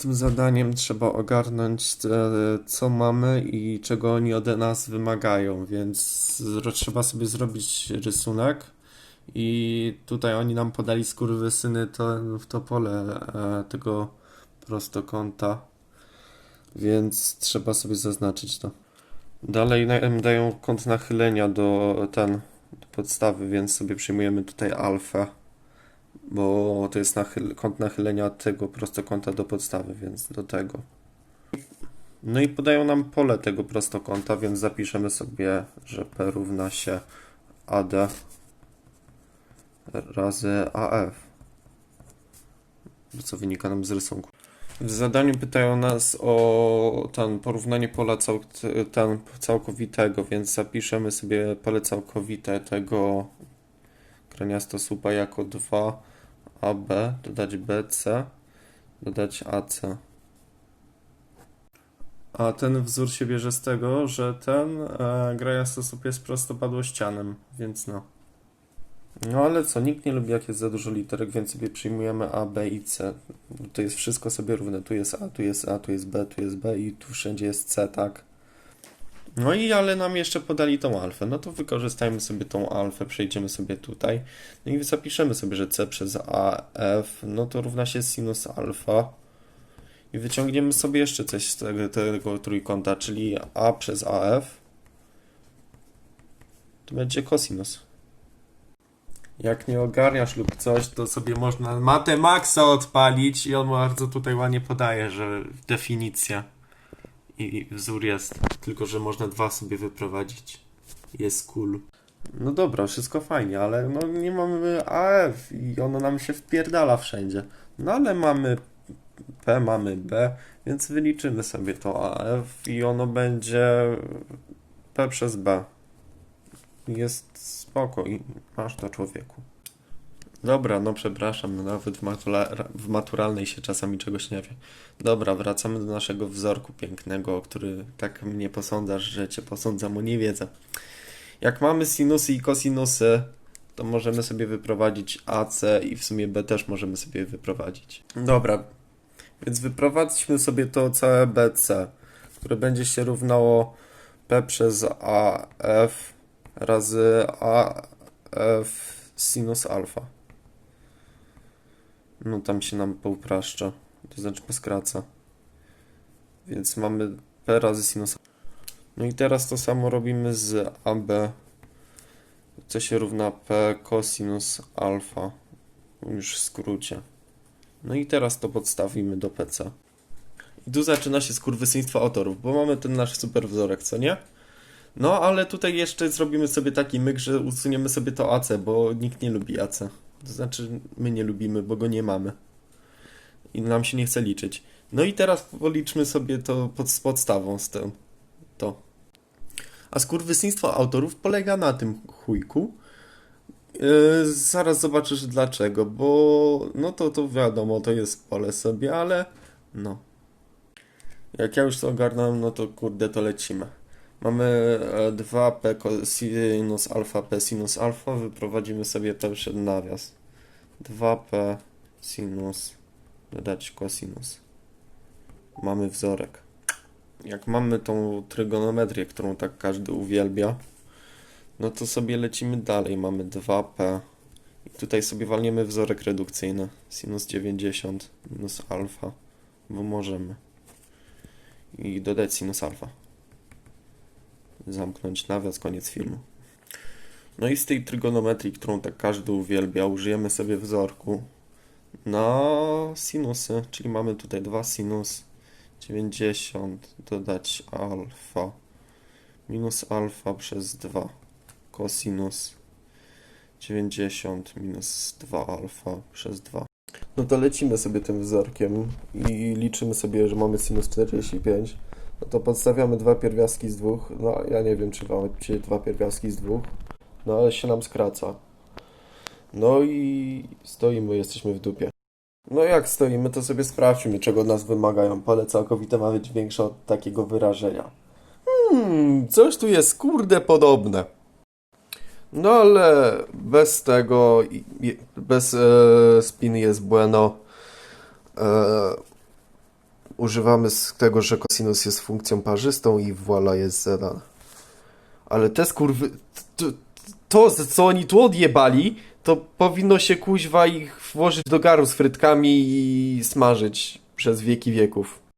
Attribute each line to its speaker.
Speaker 1: Tym zadaniem trzeba ogarnąć, e, co mamy i czego oni ode nas wymagają, więc trzeba sobie zrobić rysunek. I tutaj oni nam podali skurwysyny to, w to pole e, tego prostokąta, więc trzeba sobie zaznaczyć to. Dalej dają kąt nachylenia do ten do podstawy, więc sobie przyjmujemy tutaj alfę bo to jest nachyl, kąt nachylenia tego prostokąta do podstawy, więc do tego. No i podają nam pole tego prostokąta, więc zapiszemy sobie, że P równa się AD razy AF, co wynika nam z rysunku. W zadaniu pytają nas o ten porównanie pola cał, ten całkowitego, więc zapiszemy sobie pole całkowite tego graniastosłupa jako 2 AB, dodać BC, dodać AC. A ten wzór się bierze z tego, że ten e, graniastosłup jest prostopadłościanem, więc no. No ale co, nikt nie lubi jak jest za dużo literek, więc sobie przyjmujemy A, B i C. To jest wszystko sobie równe. Tu jest A, tu jest A, tu jest B, tu jest B i tu wszędzie jest C, tak? No i ale nam jeszcze podali tą alfę. No to wykorzystajmy sobie tą alfę, przejdziemy sobie tutaj. No i zapiszemy sobie, że C przez AF, no to równa się sinus alfa. I wyciągniemy sobie jeszcze coś z tego, tego trójkąta, czyli A przez AF. To będzie kosinus. Jak nie ogarniasz lub coś, to sobie można matę maxa odpalić i on bardzo tutaj ładnie podaje, że definicja i wzór jest, tylko że można dwa sobie wyprowadzić. Jest cool. No dobra, wszystko fajnie, ale no nie mamy AF i ono nam się wpierdala wszędzie. No ale mamy P, mamy B, więc wyliczymy sobie to AF i ono będzie P przez B. Jest spoko i masz to człowieku. Dobra, no przepraszam, no nawet w, matura- w maturalnej się czasami czegoś nie wie. Dobra, wracamy do naszego wzorku pięknego, o który tak mnie posądzasz, że cię posądzam o niewiedzę. Jak mamy sinusy i kosinusy, to możemy sobie wyprowadzić AC i w sumie B też możemy sobie wyprowadzić. Dobra, więc wyprowadźmy sobie to całe BC, które będzie się równało P przez AF razy AF sinus alfa. No tam się nam poupraszcza, to znaczy poskraca. Więc mamy P razy sinus. No i teraz to samo robimy z AB, co się równa P cosinus alfa, już w skrócie. No i teraz to podstawimy do PC. I tu zaczyna się skurwysyństwo autorów, bo mamy ten nasz super wzorek, co nie? No, ale tutaj jeszcze zrobimy sobie taki myk, że usuniemy sobie to AC, bo nikt nie lubi AC. To znaczy, my nie lubimy, bo go nie mamy. I nam się nie chce liczyć. No i teraz policzmy sobie to pod, z podstawą z tym. To. A skurwysyństwo autorów polega na tym chujku. Yy, zaraz zobaczysz dlaczego, bo no to, to wiadomo, to jest pole sobie, ale no. Jak ja już to ogarnąłem, no to kurde, to lecimy. Mamy e, 2p sinus alfa p sinus alfa, wyprowadzimy sobie to przed nawias. 2p sinus dodać cosinus. Mamy wzorek. Jak mamy tą trygonometrię, którą tak każdy uwielbia, no to sobie lecimy dalej. Mamy 2p i tutaj sobie walniemy wzorek redukcyjny. Sinus 90 minus alfa, bo możemy. I dodać sinus alfa zamknąć nawias, koniec filmu. No i z tej trygonometrii, którą tak każdy uwielbia, użyjemy sobie wzorku na sinusy, czyli mamy tutaj 2 sinus 90 dodać alfa minus alfa przez 2 cosinus 90 minus 2 alfa przez 2. No to lecimy sobie tym wzorkiem i liczymy sobie, że mamy sinus 45 no to podstawiamy dwa pierwiastki z dwóch. No, ja nie wiem, czy macie dwa pierwiastki z dwóch. No, ale się nam skraca. No i stoimy, jesteśmy w dupie. No jak stoimy, to sobie sprawdźmy, czego od nas wymagają. Pole całkowite ma być większe od takiego wyrażenia. Hmm, coś tu jest kurde podobne. No ale bez tego, bez e, spin jest bueno. E, używamy z tego, że cosinus jest funkcją parzystą i voila jest zadane. Ale te skurwy... To, to, co oni tu odjebali, to powinno się kuźwa ich włożyć do garu z frytkami i smażyć przez wieki wieków.